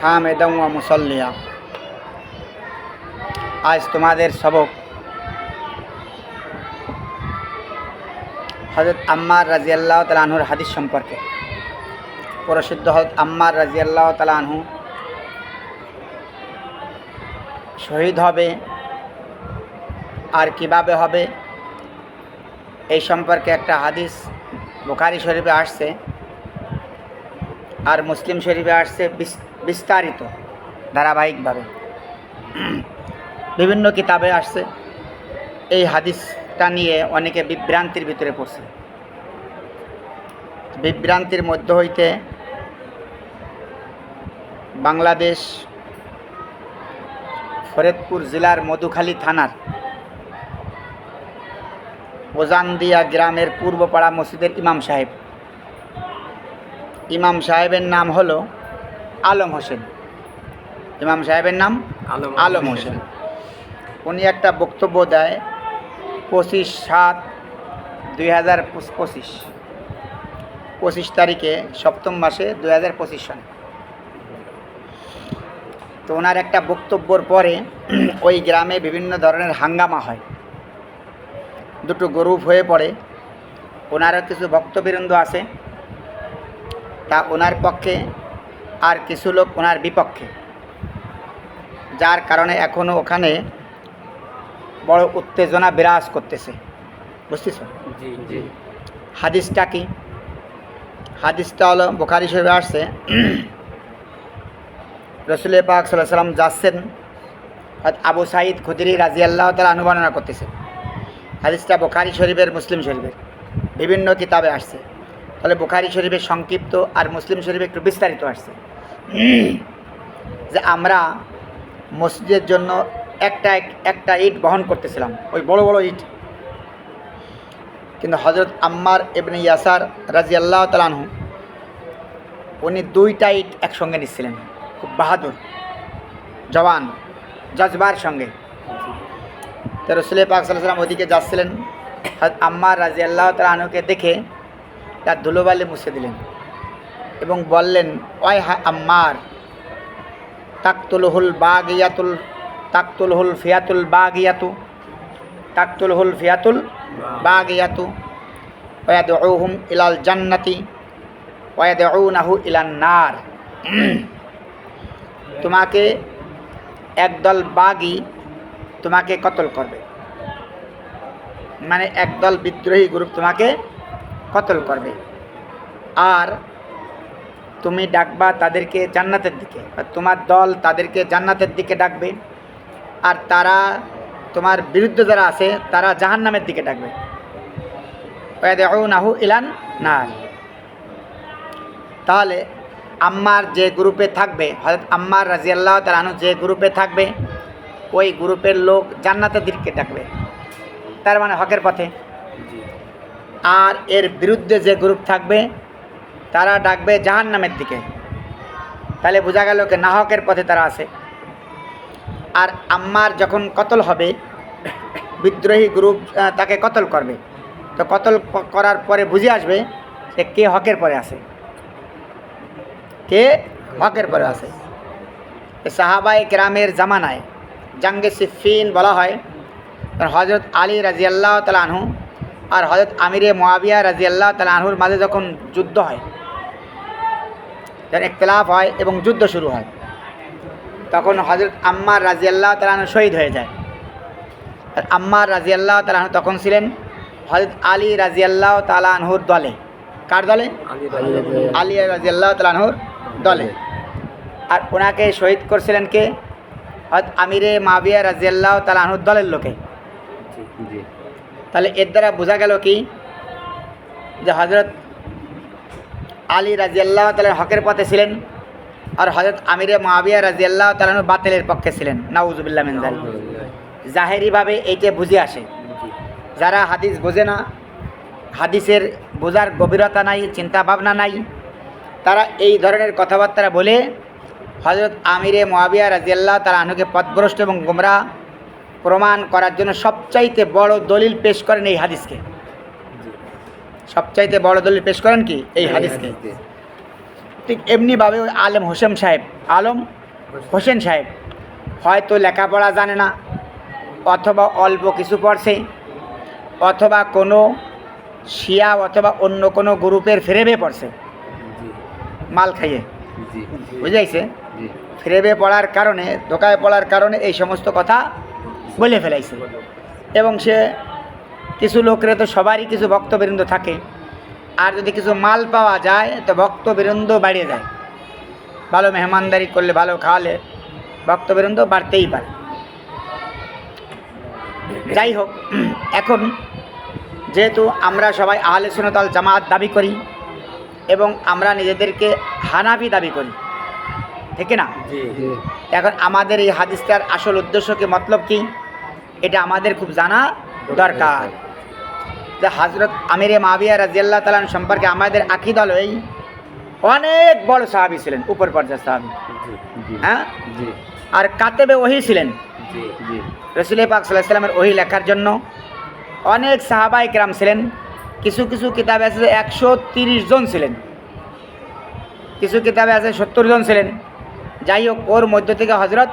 হামেদম ওয়া মুসল্লিয়া। আজ তোমাদের সবক হজরত আম্মার রাজিয়াল্লাহ তালাহুর হাদিস সম্পর্কে প্রসিদ্ধ হজরত আম্মার রাজিয়াল্লাহ তালাহু শহীদ হবে আর কীভাবে হবে এই সম্পর্কে একটা হাদিস বুখারি শরীফে আসছে আর মুসলিম শরীফে আসছে বিস- বিস্তারিত, ধারাবাহিকভাবে। বিভিন্ন কিতাবে আসছে, এই হাদিসটা নিয়ে অনেকে বিভ্রান্তির ভিতরে পড়ছে। বিভ্রান্তির মধ্য হইতে বাংলাদেশ ফরিদপুর জেলার মধুখালী থানার ওজানদিয়া গ্রামের পূর্বপাড়া মসজিদের ইমাম সাহেব। ইমাম সাহেবের নাম হলো আলম হোসেন। ইমাম সাহেবের নাম আলম আলম হোসেন। উনি একটা বক্তব্য দেয় পঁচিশ সাত দুই হাজার পঁচিশ পঁচিশ। তারিখে সপ্তম মাসে দুই হাজার পঁচিশ সনে। তো ওনার একটা বক্তব্যর পরে ওই গ্রামে বিভিন্ন ধরনের হাঙ্গামা হয়। দুটো গ্রুপ হয়ে পড়ে। ওনারও কিছু ভক্তবৃন্দ আছে। তা ওনার পক্ষে আর কিছু লোক ওনার বিপক্ষে যার কারণে এখনও ওখানে বড় উত্তেজনা বিরাজ করতেছে। বুঝতেছ? জি হাদিসটা কি? হাদিসটা হলো বোখারি শরীফে আসছে রসুল পাক সাল্লাহ সাল্লাম যাচ্ছেন আবু সাইদ খুদিরি রাজি আল্লাহ তালা অনুবর্ণনা করতেছে। হাদিসটা বোখারি শরীফের মুসলিম শরীফের। বিভিন্ন কিতাবে আসছে। তাহলে বোখারি শরীফের সংক্ষিপ্ত আর মুসলিম শরীফে একটু বিস্তারিত আসছে। যে আমরা মসজিদের জন্য একটা একটা ইট বহন করতেছিলাম, ওই বড় বড় ইট কিন্তু হজরত আম্মার এবনে ইয়াসার রাজি আল্লাহ তালানহু উনি দুইটা ইট একসঙ্গে নিচ্ছিলেন, খুব বাহাদুর, জওয়ান, জজবার সঙ্গে। তো রসুল পাক সাল্লাম ওদিকে যাচ্ছিলেন। আম্মার রাজি আল্লাহ তালাহনুকে দেখে তার ধুলোবালি মুছে দিলেন এবং বললেন ওয় হা আম্মার, তাকতুলহুল বাগিয়াতুল, তাকতুলহুল ফিয়াতুল বাগিয়াতু, তাকতুলহুল ফিয়াতুল বাগিয়াতু, ওয়াদউহুম ইলাল জান্নাতি, ওয়াদউনাহু ইলান নার। তোমাকে একদল বাগি তোমাকে কতল করবে? মানে একদল বিদ্রোহী গ্রুপ তোমাকে কতল করবে। আর তুমি ডাকবা তাদেরকে জান্নাতের দিকে তোমার দল তাদেরকে জান্নাতের দিকে ডাকবে, আর তারা তোমার বিরুদ্ধে যারা আছে, তারা জাহান্নামের দিকে ডাকবে। নাহু ইলান না তাহলে আম্মার যে গ্রুপে থাকবে হয়তো আম্মার রাজিয়াল্লাহ তালানু যে গ্রুপে থাকবে, ওই গ্রুপের লোক জান্নাতের দিকে ডাকবে। তার মানে হকের পথে। আর এর বিরুদ্ধে যে গ্রুপ থাকবে, তারা ডাকবে জাহান নামের দিকে। তাহলে বোঝা গেল যে নাহকের পথে তারা আছে। আর আম্মার যখন কতল হবে, বিদ্রোহী গ্রুপ তাকে কতল করবে। তো কতল করার পরে বুঝে আসবে যে কে হকের পরে আছে। কে হকের পরে আছে। সাহাবাই গ্রামের জামানায়, জাঙ্গে সিফিন বলা হয় হজরত আলী রাজিয়াল্লাহ তালাহু আর হজরত আমিরে মোয়াবিয়া রাজিয়াল্লাহ আনহুর মাঝে যখন যুদ্ধ হয় যখন ইখতলাফ হয় এবং যুদ্ধ শুরু হয়, তখন হজরত আম্মার রাজিয়াল্লাহ তালাহু শহীদ হয়ে যায়। আর আম্মার রাজিয়াল্লাহ তালাহু তখন ছিলেন হজরত আলী রাজিয়াল্লাহ তালাহুর দলে। কার দলে? আলী আলী রাজিয়াল্লাহ তালাহুর দলে। আর ওনাকে শহীদ করছিলেন কে? হয়তো আমিরে মাবিয়া রাজিয়াল্লাহ তালাহুর দলের লোকে। তাহলে এর দ্বারা বোঝা গেল কি? যে হজরত আলী রাজিয়াল্লাহ তালের হকের পথে ছিলেন আর হজরত আমিরে মাবিয়া রাজিয়াল্লাহ তালানু বাতিলের পক্ষে ছিলেন। নাউজুবিল্লাহ মিনজাল জাহেরিভাবে এইটা বুঝে আসে। যারা হাদিস বোঝে না হাদিসের বোঝার গভীরতা নাই চিন্তা ভাবনা নাই তারা এই ধরনের কথাবার্তা বলে হজরত আমিরে মোয়াবিয়া রাজিয়াল্লাহ তারা আনুকে পথভ্রষ্ট এবং গুমরা প্রমাণ করার জন্য সবচাইতে বড় দলিল পেশ করেন এই হাদিসকে। সবচাইতে বড় দলিল পেশ করেন কি? এই হাদিসকে। ঠিক এমনিভাবে ওই আলম হোসেন সাহেব আলম হোসেন সাহেব হয়তো লেখাপড়া জানে না অথবা অল্প কিছু পড়ছে অথবা কোনো শিয়া অথবা অন্য কোনো গ্রুপের ফ্রেমে পড়ছে। মাল খাইয়ে। বুঝাইছে? জি। ফ্রেমে পড়ার কারণে ধোকায় পড়ার কারণে এই সমস্ত কথা বলে ফেলাইছে। এবং সে কিছু লোকের তো সবারই কিছু ভক্তবৃন্দ থাকে। আর যদি কিছু মাল পাওয়া যায় তো ভক্তবৃন্দ বাড়িয়ে যায় ভালো মেহমানদারি করলে ভালো খাওয়ালে ভক্তবৃন্দ বাড়তেই পারে। যাই হোক এখন যেহেতু আমরা সবাই আহলে সুনতাল জামাত দাবি করি এবং আমরা নিজেদেরকে হানাবি দাবি করি ঠিক না? এখন আমাদের এই হাদিসটার আসল উদ্দেশ্য কি মতলব কি? এটা আমাদের খুব জানা দরকার। যে হজরত আমিরে মাবিয়া রাজিয়াল্লাহ তালান সম্পর্কে আমাদের আকিদল এই। অনেক বড় সাহাবি ছিলেন উপর পর্যায়ের সাহাবি। হ্যাঁ? আর কাতেবে ওহি ছিলেন। রসুল পাক সাল্লাহ সাল্লামের ওহি লেখার জন্য অনেক সাহাবাই কেরাম ছিলেন। কিছু কিছু কিতাবে আছে যে একশো তিরিশ জন ছিলেন। কিছু কিতাবে আছে সত্তর জন ছিলেন। যাই হোক ওর মধ্য থেকে হজরত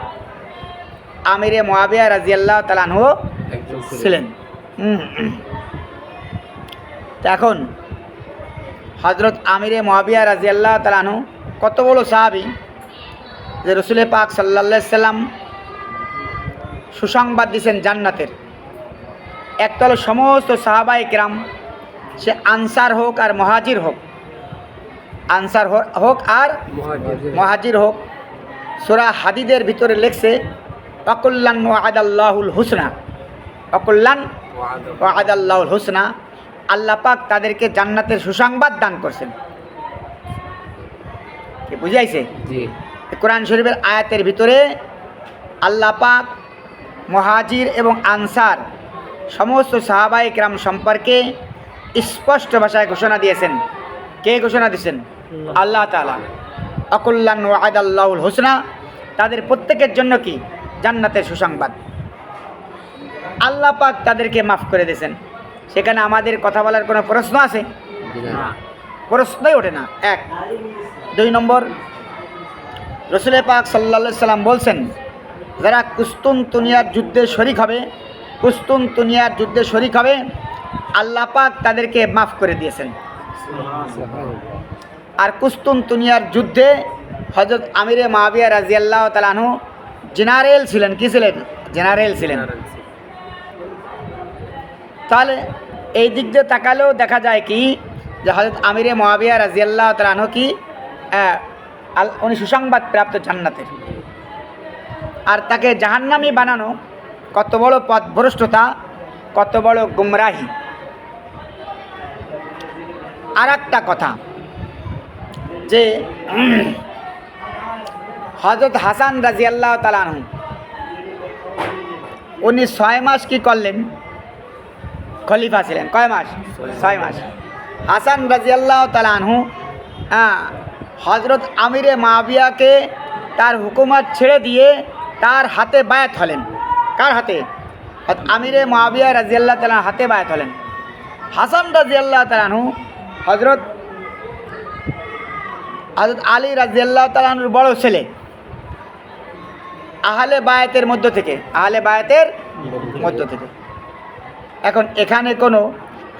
আমিরে মোয়াবিয়া রাজিয়াল্লাহ তালানহ ছিলেন। এখন হজরত আমিরে মোয়াবিয়া রাজিয়াল্লাহ তালানহু কত বড় সাহাবি যে রসুল পাক সাল্লা সাল্লাম সুসংবাদ দিয়েছেন জান্নাতের। একতল সমস্ত সাহাবাই কেরাম সে আনসার হোক আর মহাজির হোক আনসার হোক আর মহাজির। মহাজির হোক। সোরা হাদিদের ভিতরে লেখছে অকল্যাণ ওয়াদাল্লাহুল হুসনা। অকল্যাণ ওয়াদাল্লাহুল হুসনা আল্লাহ পাক তাদেরকে জান্নাতের সুসংবাদ দান করছেন। বুঝাইছে? কোরআন শরীফের আয়াতের ভিতরে আল্লাহ পাক মহাজির এবং আনসার সমস্ত সাহাবাই গ্রাম সম্পর্কে স্পষ্ট ভাষায় ঘোষণা দিয়েছেন। কে ঘোষণা দিয়েছেন? আল্লাহ তালা অকল্যাণ ওয়াদ আল্লাহুল হোসনা তাদের প্রত্যেকের জন্য কি? জান্নাতের সুসংবাদ। আল্লাহ পাক তাদেরকে মাফ করে দিয়েছেন। সেখানে আমাদের কথা বলার কোনো প্রশ্ন আছে? প্রশ্নই ওঠে না। এক। দুই নম্বর রসুল পাক সাল্লা সাল্লাম বলছেন যারা কুস্তুন তুনিয়ার যুদ্ধে শরিক হবে কুস্তুন তুনিয়ার যুদ্ধে শরিক হবে আল্লাহ পাক তাদেরকে মাফ করে দিয়েছেন। আর কুস্তুন তুনিয়ার যুদ্ধে হজরত আমিরে মাবিয়া রাজিয়াল্লাহ তালানহু জেনারেল ছিলেন কি ছিলেন? জেনারেল ছিলেন। তাহলে এই দিক দিয়ে তাকালেও দেখা যায় কি যে হজরত আমিরে মহাবিয়া রাজিয়াল্লাহ তালানহ কি উনি সুসংবাদ প্রাপ্ত জান্নাতের। আর তাকে জাহান্নামি বানানো কত বড় পথভ্রষ্টতা কত বড় গুমরাহি। আর একটা কথা যে হজরত হাসান রাজিয়াল্লাহ তালানহ উনি ছয় মাস কি করলেন? খলিফা ছিলেন। কয় মাস? ছয় মাস। হাসান রাজিয়াল্লাহ তালানহু হ্যাঁ হজরত আমিরে মাবিয়াকে তার হুকুমত ছেড়ে দিয়ে তার হাতে বায়াত হলেন। কার হাতে? আমিরে মাবিয়া রাজিয়াল্লাহ তালান হাতে বায়াত হলেন। হাসান রাজিয়াল্লাহ তালানহু হজরত হজরত আলী রাজিয়াল্লাহ তালানুর বড় ছেলে। আহলে বায়াতের মধ্য থেকে আহলে বায়াতের মধ্য থেকে। এখন এখানে কোনো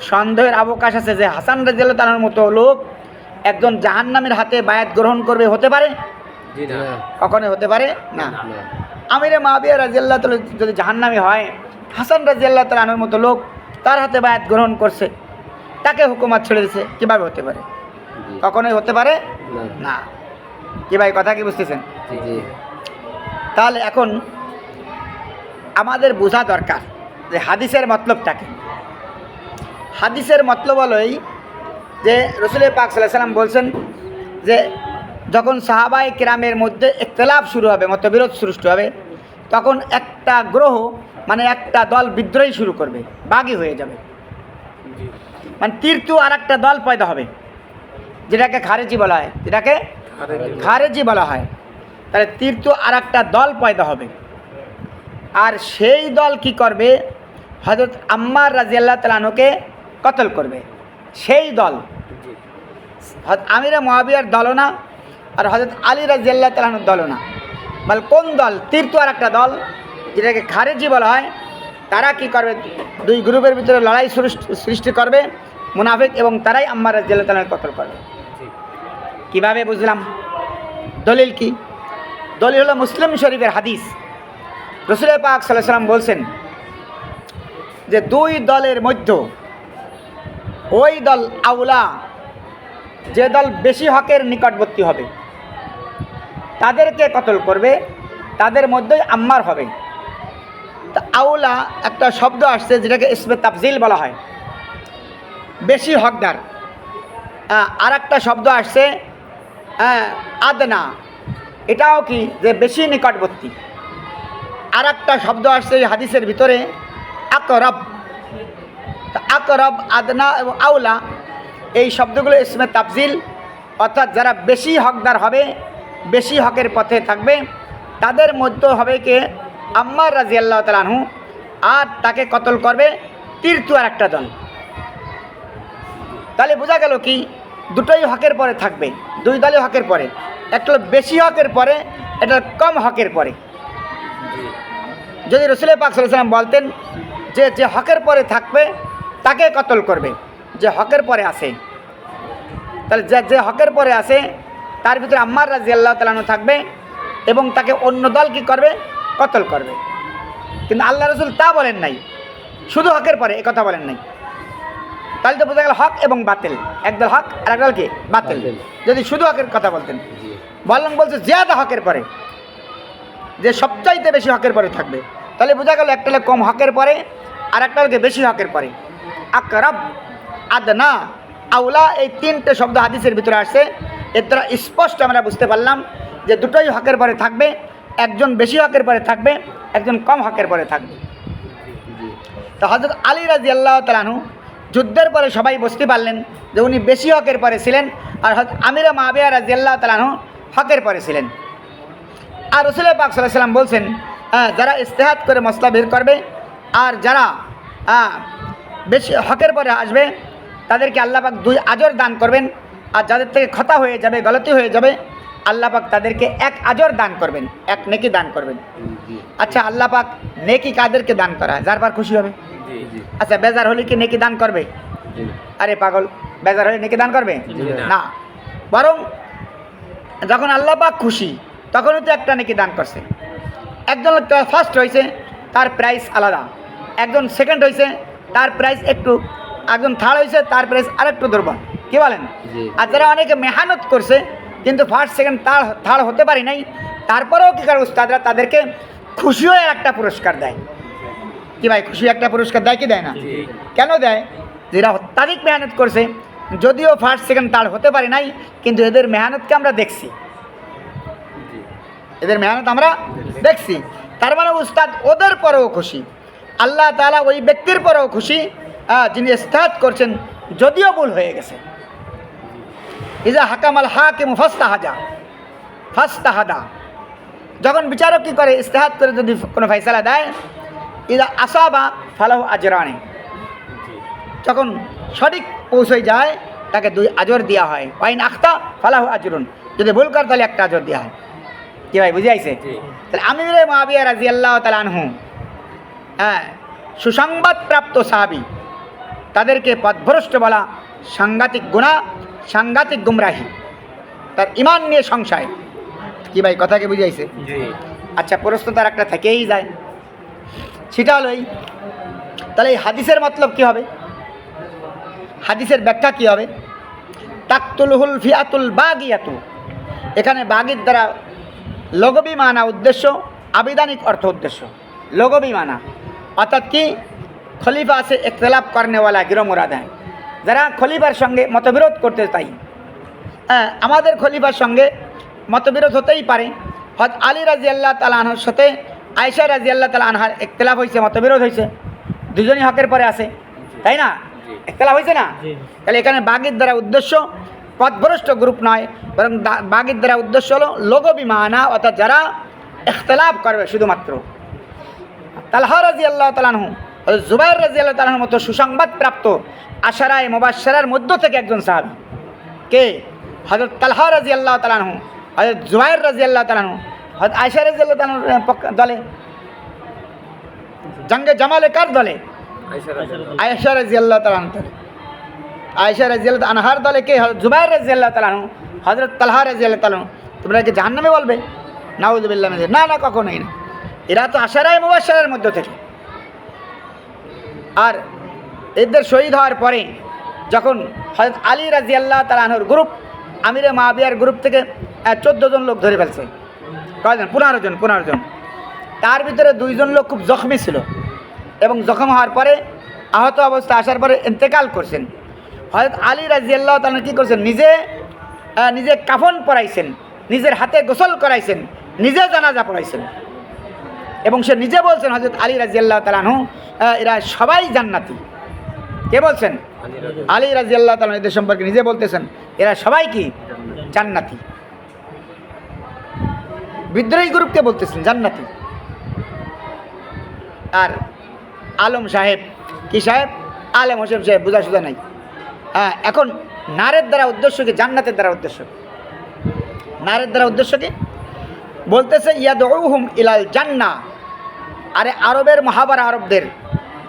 সন্দেহের অবকাশ আছে যে হাসান রাজিয়াল্লাহ তালার মতো লোক একজন জাহান্নামের হাতে বায়াত গ্রহণ করবে হতে পারে? জি না। কখনো হতে পারে? না। আমিরে মাবিয়া রাজিয়াল্লাহ তালা যদি জাহান্নামি হয় হাসান রাজিয়াল্লাহ তালানোর মতো লোক তার হাতে বায়াত গ্রহণ করছে তাকে হুকুমাত ছেড়ে দিছে কীভাবে হতে পারে? কখনোই হতে পারে? না। না। কি ভাই কথা কি বুঝতেছেন? জি জি। তাহলে এখন আমাদের বোঝা দরকার যে হাদিসের মতলবটাকে। হাদিসের মতলব হলোই যে রসুল পাক সাল্লাম বলছেন যে যখন সাহাবাই কেরামের মধ্যে একতলাপ শুরু হবে মতবিরোধ সৃষ্টি হবে তখন একটা গ্রহ মানে একটা দল বিদ্রোহী শুরু করবে বাগি হয়ে যাবে। মানে তীর্থ আর একটা দল পয়দা হবে যেটাকে খারেজি বলা হয় যেটাকে খারেজি বলা হয়। তাহলে তীর্থ আর একটা দল পয়দা হবে। আর সেই দল কি করবে? হজরত আম্মার রাজিয়াল্লাহ তালানুকে কতল করবে? সেই দল। আমিরা মহাবিয়ার দলও না আর হজরত আলী রাজি আল্লাহ তালাহনুর দলও না। বল কোন দল? তীর্থ আর একটা দল যেটাকে খারেজি বলা হয়। তারা কি করবে? দুই গ্রুপের ভিতরে লড়াই সৃষ্টি- সৃষ্টি করবে মুনাফিক এবং তারাই আম্মার রাজি আল্লাহ তালাহ কতল করবে। কীভাবে বুঝলাম? দলিল কি? দলিল হলো মুসলিম শরীফের হাদিস। রসুল পাক সাল্লাম বলছেন যে দুই দলের মধ্যে ওই দল আউলা, যে দল বেশি হকের নিকটবর্তী হবে, তাদেরকে কতল করবে? তাদের মধ্যেই আম্মার হবে। তা আউলা একটা শব্দ আসছে যেটাকে ইসমে তাফজিল বলা হয়। বেশি হকদার। আর একটা শব্দ আসছে আদনা। এটাও কি যে বেশি নিকটবর্তী? আর একটা শব্দ আসছে এই হাদিসের ভিতরে, আকরব। আকরব, আদনা এবং আউলা, এই শব্দগুলো ইসমে তাফজিল, অর্থাৎ যারা বেশি হকদার হবে, বেশি হকের পথে থাকবে, তাদের মধ্যে হবে কে? আম্মার রাজি আল্লাহ তালাহু আর তাকে কতল করবে? তীর্থ আর একটা দল। তাহলে বোঝা গেল কি? দুটোই হকের পরে থাকবে, দুই দলই হকের পরে। একটা বেশি হকের পরে এটা কম হকের পরে। যদি রসুল পাক সাল্লাম বলতেন যে যে হকের পরে থাকবে তাকে কতল করবে? যে হকের পরে আসে তাহলে যে যে হকের পরে আসে তার ভিতরে আম্মার রাজি আল্লাহ তালানো থাকবে এবং তাকে অন্য দল কি করবে? কতল করবে। কিন্তু আল্লাহ রসুল তা বলেন নাই। শুধু হকের পরে এ কথা বলেন নাই। তাহলে তো বোঝা গেল হক এবং বাতিল। একদল হক আর একদল কি? বাতিল। বাতিল। যদি শুধু হকের কথা বলতেন। জি বললাম বলছে, জিয়াদা হকের পরে। যে সবচাইতে বেশি হকের পরে থাকবে। তাহলে বোঝা গেল একটা কম হকের পরে, আর একটা হলো কি বেশি হকের পরে। আকরব, আদনা, আউলা, এই তিনটে শব্দ হাদিসের ভিতরে আসছে। এর দ্বারা স্পষ্ট আমরা বুঝতে পারলাম যে দুটোই হকের পরে থাকবে, একজন বেশি হকের পরে থাকবে, একজন কম হকের পরে থাকবে। তো হজরত আলী রাজি আল্লাহ তালানু যুদ্ধের পরে সবাই বুঝতে পারলেন যে উনি বেশি হকের পরে ছিলেন। আর হজরত আমিরা মাবিয়া রাজি আল্লাহ তালানু হকের পরে ছিলেন। আর রসুল পাক সাল্লাহ সাল্লাম বলছেন হ্যাঁ, যারা ইস্তেহাত করে মশলা বের করবে আর যারা বেশি হকের পরে আসবে তাদেরকে আল্লাহ পাক দুই আজর দান করবেন। আর যাদের থেকে খতা হয়ে যাবে গলতি হয়ে যাবে আল্লাহ পাক তাদেরকে এক আজর দান করবেন এক নেকি দান করবেন। আচ্ছা আল্লাহ পাক নেকি কাদেরকে দান করা যার পার খুশি হবে। আচ্ছা বেজার হলে কি নেকি দান করবে? আরে পাগল বেজার হলে নেকি দান করবে। না। বরং যখন আল্লাহ পাক খুশি তখনও তো একটা নাকি দান করছে। একজন ফার্স্ট হয়েছে তার প্রাইস আলাদা। একজন সেকেন্ড হয়েছে তার প্রাইস একটু একজন থার্ড হয়েছে তার প্রাইস আরেকটু দুর্বল। কি বলেন? আর যারা অনেকে মেহনত করছে কিন্তু ফার্স্ট সেকেন্ড তার থার্ড হতে পারি নাই তারপরেও কী করে উস্তাদরা তাদেরকে খুশি হয়ে একটা পুরস্কার দেয়? কি ভাই খুশি একটা পুরস্কার দেয় কি দেয় না? কেন দেয়? যেটা অত্যাধিক মেহনত করছে যদিও ফার্স্ট সেকেন্ড তার হতে পারে নাই কিন্তু এদের মেহনতকে আমরা দেখছি। এদের মেহনত আমরা দেখছি। তার মানে উস্তাদ ওদের পরেও খুশি। আল্লাহ তাআলা ওই ব্যক্তির পরেও খুশি যিনি ইস্তাদ করছেন যদিও ভুল হয়ে গেছে। ইজা হাকামাল হাকিম ফাস্তাহাজা। ফাস্তাহাদা। যখন বিচারক কী করে ইস্তেহাদ করে যদি কোনো ফয়সালা দেয় ইজা আসাবা ফালাহ আজরানে। যখন সঠিক পৌঁছে যায় তাকে দুই আজর দেওয়া হয়। ওয়াইন আখতা ফালাহ আজরুন। যদি ভুল কর তাহলে একটা আজর দেওয়া হয়। কি ভাই বুঝে আইছে? জি। তাহলে আমি মাবিয়া রাজি আল্লাহ তালানহু হ্যাঁ সুসংবাদ প্রাপ্ত সাহাবি তাদেরকে পথভ্রষ্ট বলা সাংঘাতিক গুণা সাংঘাতিক গুমরাহি। তার ইমান নিয়ে সংশয়। কি ভাই কথাকে বুঝাইছে আচ্ছা প্রশ্ন তার একটা থেকেই যায়। সেটা হলো এই তাহলে এই হাদিসের মতলব কি হবে? হাদিসের ব্যাখ্যা কি হবে? তাকতুলহুল ফিয়াতুল বাগিয়াতু। এখানে বাগির দ্বারা লঘবি মানা উদ্দেশ্য, আবিধানিক অর্থ উদ্দেশ্য। লঘবি মানা অর্থাৎ কি? খলিফা সে ইখতলাফ করনেওয়ালা গিরো মুরাদ হ্যাঁ যারা খলিফার সঙ্গে মতবিরোধ করতে তাই হ্যাঁ আমাদের খলিফার সঙ্গে মতবিরোধ হতেই পারে। হজ আলী রাজি আল্লাহ তালাহর সাথে আয়সা রাজি আল্লাহ তালা আনহার ইখতলাফ হয়েছে মতবিরোধ হয়েছে দুজনই হকের পরে আছে। তাই না? ইখতলাফ হয়েছে না? তাহলে এখানে বাগির দ্বারা উদ্দেশ্য পথভ্রষ্ট গ্রুপ নয় বরং বাগির দ্বারা উদ্দেশ্য হলো লোক বিমানা অর্থাৎ যারা ইখতলাফ করবে শুধুমাত্র। তালহা রাজি আল্লাহ তালানহু জুবাইর রাজি আল্লাহ তালাহর মতো সুসংবাদ প্রাপ্ত আশারায় মোবাসারার মধ্য থেকে একজন সাহাবি। কে? হজরত তালহা রাজি আল্লাহ তালানহু হজরত জুবাইর রাজি আল্লাহ তালানু হজরত আয়সা রাজি আল্লাহ তালানুর দলে। জঙ্গে জামালে কার দলে? আয়সা রাদিয়াল্লাহু আয়েশা রাজি আল্লাহ তালান দলে আয়েশা রাজি আল্লাহ আনহার দলে কে? জুবাইর রাজি আল্লাহ তালানু হজরত তালহা রাজি আল্লাহ তালানু তোমরা কি জাহান্নামে বলবে? নাউজুবিল্লাহ না না, কখনোই না। এরা তো আশারায় মুবাসারের মধ্য থেকে। আর এদের শহীদ হওয়ার পরে যখন হজরত আলী রাজি আল্লাহ তালাহুর গ্রুপ, আমিরে মাহবিয়ার গ্রুপ থেকে চোদ্দ জন লোক ধরে ফেলছে। কয়জন? পনেরো জন পনেরো জন। তার ভিতরে দুইজন লোক খুব জখমি ছিল। এবং জখম হওয়ার পরে আহত অবস্থা আসার পরে ইন্তেকাল করছেন। হজরত আলী রাজি আল্লাহ তালা কী করছেন? নিজে নিজে কাফন পরাইছেন, নিজের হাতে গোসল করাইছেন, নিজে জানাজা পড়াইছেন। এবং সে নিজে বলছেন হজরত আলী রাজি আল্লাহ তালাহু এরা সবাই জান্নাতি। কে বলছেন? আলী রাদিয়াল্লাহু আলী রাজি তালা এদের সম্পর্কে নিজে বলতেছেন, এরা সবাই কি? জান্নাতি। বিদ্রোহী গ্রুপকে বলতেছেন, জান্নাতি। আর আলম সাহেব। কি সাহেব? আলেম হোসেন সাহেব, বোঝা সুঝা নাই। হ্যাঁ এখন নারের দ্বারা উদ্দেশ্য কি? জান্নাতের দ্বারা উদ্দেশ্য নারের দ্বারা উদ্দেশ্য কি? বলতেছে ইয়াদহুম ইলাল জান্না। আরে আরবের মহাবার আরবদের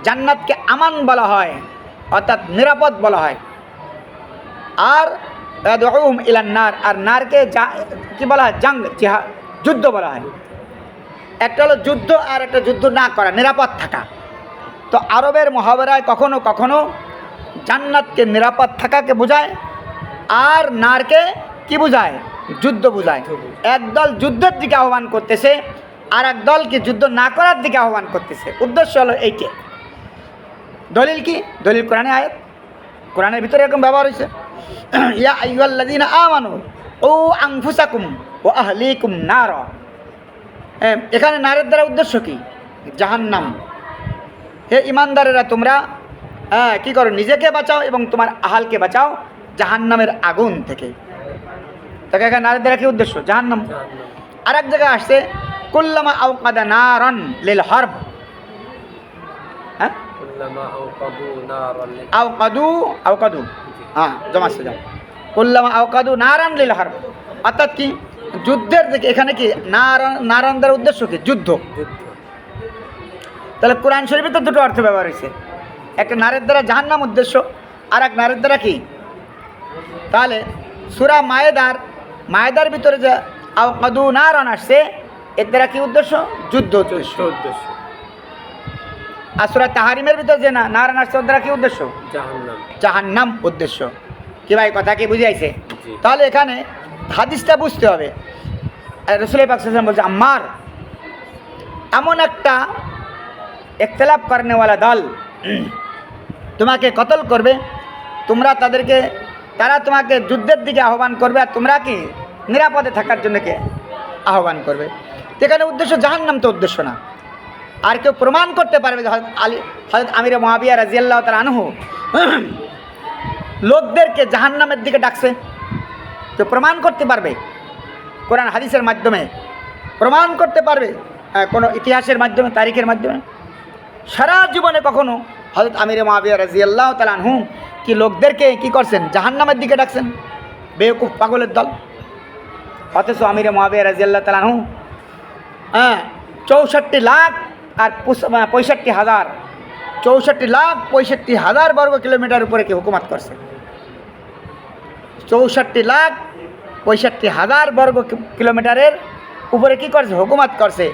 জান্নাতকে আমান বলা হয়, অর্থাৎ নিরাপদ বলা হয়। আর ইয়াদহুম ইলান নার, আর নারকে কি বলা হয়? জাং যুদ্ধ বলা হয়। একটা হলো যুদ্ধ আর একটা যুদ্ধ না করা, নিরাপদ থাকা। তো আরবের মহাবরায় কখনো কখনো জান্নাতকে নিরাপদ থাকাকে বোঝায় আর নারকে কি বোঝায়? যুদ্ধ বোঝায়। একদল যুদ্ধের দিকে আহ্বান করতেছে আর এক দল কি যুদ্ধ না করার দিকে আহ্বান করতেছে। উদ্দেশ্য হলো এইটে। দলিল কি? দলিল কোরআনে আয়াত। কোরআনের ভিতরে এরকম ব্যবহার হয়েছে। ইয়া আইয়ুহাল্লাযীনা আমানু ও আনফুসাকুম ও আহলিকুম নার। এখানে নারের দ্বারা উদ্দেশ্য কি? জাহান্নাম। হে ইমানদারেরা তোমরা হ্যাঁ কী করো? নিজেকে বাঁচাও এবং তোমার আহালকে বাঁচাও জাহান্নামের আগুন থেকে। তাকে এখানে নারের দ্বারা কি উদ্দেশ্য? জাহান্নাম। আর এক জায়গায় আসছে কুল্লামা আউকাদা নারন লিল হরব। হ্যাঁ? আউকাদু আউকাদু হ্যাঁ জমা সে যাও কুল্লামা আউকাদু নারান লিল হরব। অর্থাৎ কি? যুদ্ধের দিকে এখানে কি? নারান নারান দ্বারা উদ্দেশ্য কি? যুদ্ধ। তাহলে কোরআন শরীফে তো দুটো অর্থ ব্যবহার হয়েছে। একটা নারের দ্বারা জাহান্নাম উদ্দেশ্য আর এক নারের দ্বারা কি? তাহলে সুরা মায়েদার মায়েদার ভিতরে যে আও কদু নারন আসছে এর দ্বারা কি উদ্দেশ্য? যুদ্ধ উদ্দেশ্য। উদ্দেশ্য। আর সুরা তাহারিমের ভিতরে যে না নারায়ণ আসছে ওর দ্বারা কি উদ্দেশ্য? জাহান্নাম। জাহান্নাম উদ্দেশ্য। কি ভাই কথা কি বুঝাইছে? তাহলে এখানে হাদিসটা বুঝতে হবে। রসুল পাকসাম বলছে আমার এমন একটা একতলাপ করেনেওয়ালা দল। তোমাকে কতল করবে? তোমরা তাদেরকে, তারা তোমাকে যুদ্ধের দিকে আহ্বান করবে আর তোমরা কি নিরাপদে থাকার জন্য কে আহ্বান করবে? তো এখানে উদ্দেশ্য জাহান্নাম তো উদ্দেশ্য না। আর কেউ প্রমাণ করতে পারবে যে আলী হজরত আমির মহাবিয়া রাজিয়াল্লাহ তার আনহু লোকদেরকে জাহান্নামের দিকে ডাকছে। তো প্রমাণ করতে পারবে? কোরআন হাদিসের মাধ্যমে প্রমাণ করতে পারবে? কোনো ইতিহাসের মাধ্যমে, তারিখের মাধ্যমে? সারা জীবনে কখনো হজরত আমির মহাবিয়া রাজিয়াল্লাহ তালানহু কি লোকদেরকে কি করছেন? জাহান্নামের দিকে ডাকছেন? বেকুফ পাগলের দল। অথচ আমির মহাবিয়া রাজিয়াল্লাহ তালানহু হ্যাঁ চৌষট্টি লাখ আর পঁয়ষট্টি হাজার, চৌষট্টি লাখ পঁয়ষট্টি হাজার বর্গ কিলোমিটার উপরে কি হুকুমাত করছে? চৌষট্টি লাখ পঁয়ষট্টি হাজার বর্গ কিলোমিটারের উপরে কি করছে? হুকুমাত করছে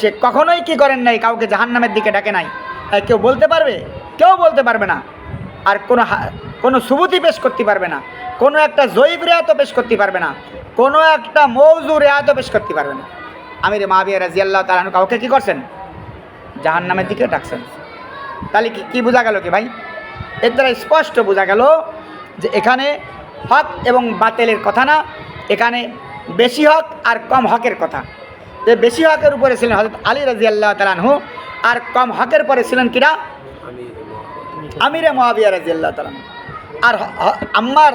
সে কখনোই কি করেন নাই, কাউকে জাহান্নামের দিকে ডাকে নাই। কেউ বলতে পারবে? কেউ বলতে পারবে না। আর কোনো কোনো সুবুতি পেশ করতে পারবে না। কোনো একটা জৈব রেয়াতও পেশ করতে পারবে না। কোনো একটা মৌজু রেয়াতও পেশ করতে পারবে না। আমির মাহবিয়া রাজিয়াল্লাহ তালান কাউকে কি করছেন? জাহান্নামের দিকে ডাকছেন। তাহলে কি, কী বোঝা গেল কি ভাই? এর দ্বারা স্পষ্ট বোঝা গেল যে এখানে হক এবং বাতেলের কথা না, এখানে বেশি হক আর কম হকের কথা। যে বেশি হকের উপরে ছিলেন হজরত আলী রাজি আল্লাহ তালানহু আর কম হকের পরে ছিলেন কিনা আমির মহাবিয়া রাজি আল্লাহ তালানহু আর আম্মার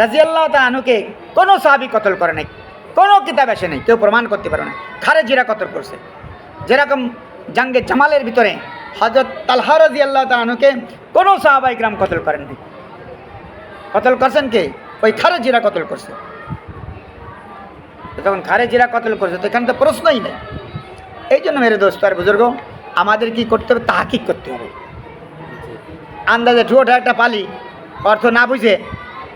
রাজি আল্লাহ তালানহুকে কোনো সাহাবি কতল করে নাই, কোনো কিতাব আসে নেই, কেউ প্রমাণ করতে পারে না। খারেজিরা কতল করছে? যেরকম জাঙ্গে জামালের ভিতরে হজরত তালহা রাজি আল্লাহ তালানহুকে কোনো সাহাবাই গ্রাম কতল করেন নাই কতল করছেন কে? ওই খারেজিরা কতল করছে। তখন খারেজিরা কতল করেছে? তো এখানে তো প্রশ্নই নেই। এই জন্য মেরে দোস্ত আর বুজুর্গ আমাদের কি করতে হবে? তাহাকিক করতে হবে। আন্দাজে ঠুয়োটা একটা পালি অর্থ না বুঝে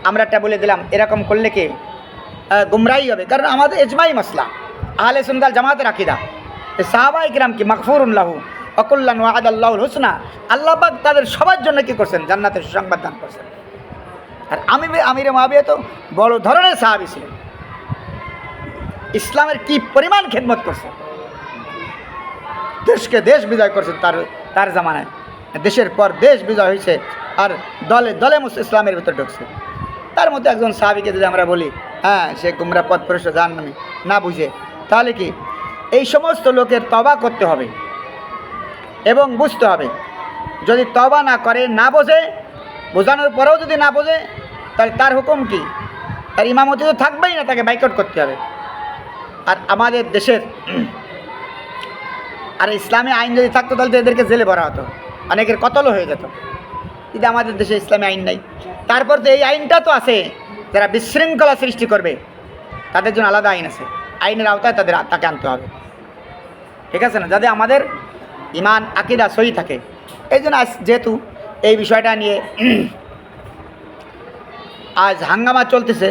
আমরা একটা বলে দিলাম এরকম করলে কি আহ, গুমরাহি হবে? কারণ আমাদের এজমাই মশলা আহলে সুনগাল জামাতের আকিদা। সাহাবা ইকরাম কি মকফুরুল্লাহু অকুল্লান ওয়াদ আল্লাহুল হুসনা। আল্লাহ পাক তাদের সবার জন্য কি করছেন? জান্নাতের সুসংবাদ দান করছেন। আর আমি আমির মহাবিয়া তো বড় ধরনের সাহাবি ছিলেন। ইসলামের কি পরিমাণ খেদমত করছে? দেশকে দেশ বিজয় করছে তার তার জামানায়। দেশের পর দেশ বিজয় হয়েছে আর দলে দলে ইসলামের ভিতরে ঢুকছে। তার মধ্যে একজন সাহাবিকে যদি আমরা বলি হ্যাঁ সে গুমরা পথ প্রশ্ন জান নামে না বুঝে, তাহলে কি? এই সমস্ত লোকের তবা করতে হবে এবং বুঝতে হবে, যদি তবা না করে, না বোঝে, বোঝানোর পরেও যদি না বোঝে, তাহলে তার হুকুম কি? তার ইমামতি তো থাকবেই না, তাকে বাইকট করতে হবে। আর আমাদের দেশের, আর ইসলামী আইন যদি থাকতো তাহলে এদেরকে জেলে ভরা হতো। অনেকের কতলও হয়ে যেত। কিন্তু আমাদের দেশে ইসলামী আইন নাই। তারপর তো এই আইনটা তো আছে, যারা বিশৃঙ্খলা সৃষ্টি করবে, তাদের জন্য আলাদা আইন আছে। আইনের আওতায় তাদের তাকে আনতে হবে। ঠিক আছে না? যাতে আমাদের ইমান, আকিদা সহি থাকে। এই জন্য যেহেতু এই বিষয়টা নিয়ে আজ হাঙ্গামা চলতেছে,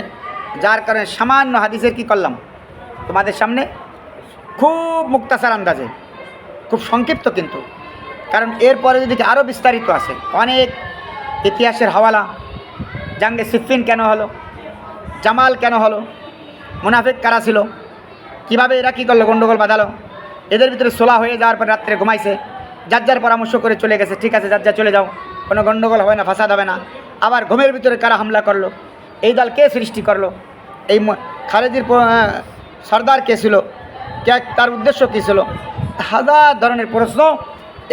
যার কারণে সামান্য হাদিসের কি করলাম? তোমাদের সামনে খুব মুক্তাসার আন্দাজে, খুব সংক্ষিপ্ত কিন্তু। কারণ এরপরে যদি আরও বিস্তারিত আছে, অনেক ইতিহাসের হাওয়ালা জাঙ্গে সিফিন কেন হলো, জামাল কেন হলো, মুনাফিক কারা ছিল, কীভাবে এরা কী করল গণ্ডগোল বাঁধালো, এদের ভিতরে সোলা হয়ে যাওয়ার পর রাত্রে ঘুমাইছে, যার যার পরামর্শ করে চলে গেছে, ঠিক আছে, যার যা চলে যাও, কোনো গণ্ডগোল হবে না, ফাসাদ হবে না। আবার ঘুমের ভিতরে কারা হামলা করল, এই দল কে সৃষ্টি করল, এই খালেদির সর্দার কে ছিল? তার উদ্দেশ্য কী ছিল? হাজার ধরনের প্রশ্ন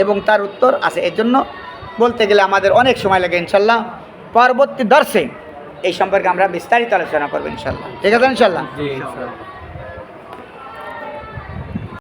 এবং তার উত্তর আছে। এর জন্য বলতে গেলে আমাদের অনেক সময় লাগে ইনশাল্লাহ। পরবর্তী দর্শে এই সম্পর্কে আমরা বিস্তারিত আলোচনা করব ইনশাল্লাহ। ঠিক আছে ইনশাল্লাহ।